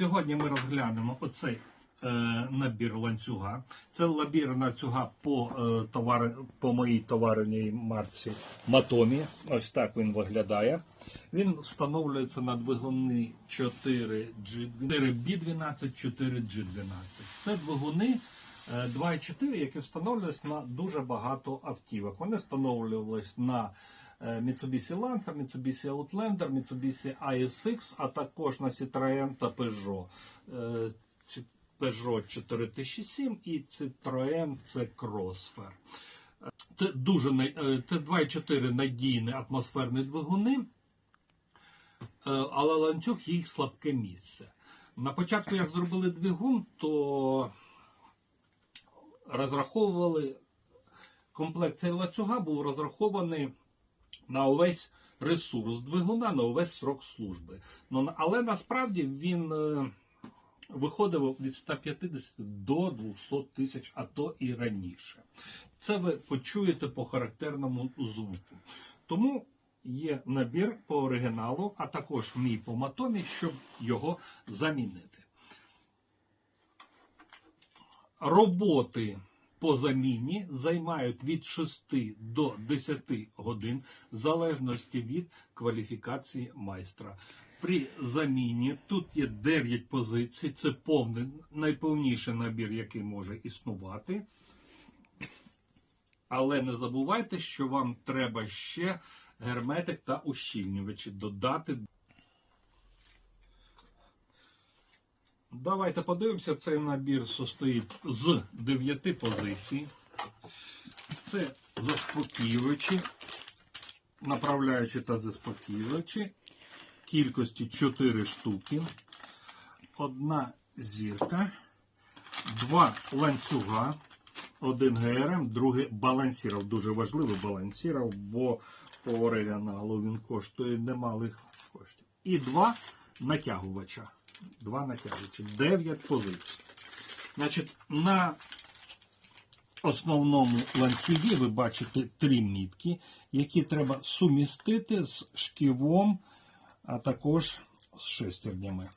Сьогодні ми розглянемо оцей е, набір ланцюга. Це набір ланцюга по, е, товари, по моїй товарній марці Матомі. Ось так він виглядає. Він встановлюється на двигуни 4G, 4B12, 4G12. Це двигуни. Е, 2.4, які встановлювалися на дуже багато автівок. Вони встановлювалися на е, Mitsubishi Lancer, Mitsubishi Outlander, Mitsubishi ASX, а також на Citroën та Peugeot. Е, Peugeot 4007 і Citroën C Crossfair. Е, Це дуже е, це 2.4 надійні атмосферні двигуни, е, але ланцюг їх слабке місце. На початку, як зробили двигун, то розраховували комплект цей ланцюга був розрахований на увесь ресурс двигуна, на увесь срок служби. Ну, але насправді він е, виходив від 150 до 200 тисяч, а то і раніше. Це ви почуєте по характерному звуку. Тому є набір по оригіналу, а також мій по матомі, щоб його замінити. Роботи по заміні займають від 6 до 10 годин в залежності від кваліфікації майстра. При заміні тут є 9 позицій. Це повний найповніший набір, який може існувати. Але не забувайте, що вам треба ще герметик та ущільнювачі додати. Давайте подивимося, цей набір состоїть з 9 позицій. Це заспокоювачі, направляючі та заспокоювачі. Кількості 4 штуки. Одна зірка, два ланцюга, один ГРМ, другий балансіров. Дуже важливий балансіров, бо по оригіналу він коштує немалих коштів. І два натягувача. Два натягувачі. 9 позицій. Значить, на основному ланцюгі ви бачите три мітки, які треба сумістити з шківом, а також з шестернями.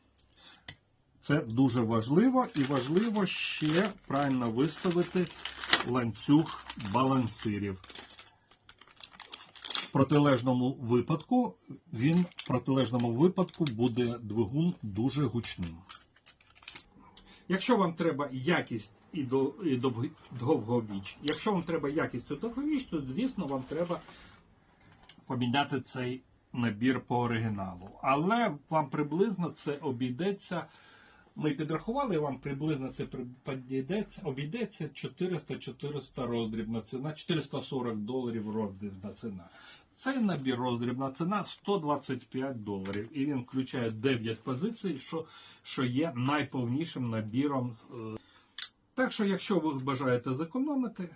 Це дуже важливо і важливо ще правильно виставити ланцюг балансирів. Протилежному випадку він в протилежному випадку буде двигун дуже гучним. Якщо вам треба якість і довговіч, якщо вам треба якість і довговіч, то звісно вам треба поміняти цей набір по оригіналу. Але вам приблизно це обійдеться. Ми підрахували, вам приблизно це обійдеться 400-400 роздрібна ціна, 440 доларів роздрібна ціна. Цей набір роздрібна ціна 125 доларів. І він включає 9 позицій, що, що є найповнішим набіром. е, Так що, якщо ви бажаєте зекономити,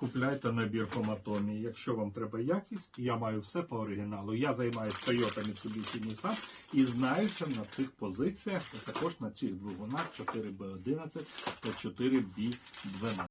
купляйте набір хоматомії. Якщо вам треба якість, я маю все по оригіналу. Я займаюся Toyota Mitsubishi Nissan і знаюся на цих позиціях, а також на цих двигунах 4B11 та 4B12.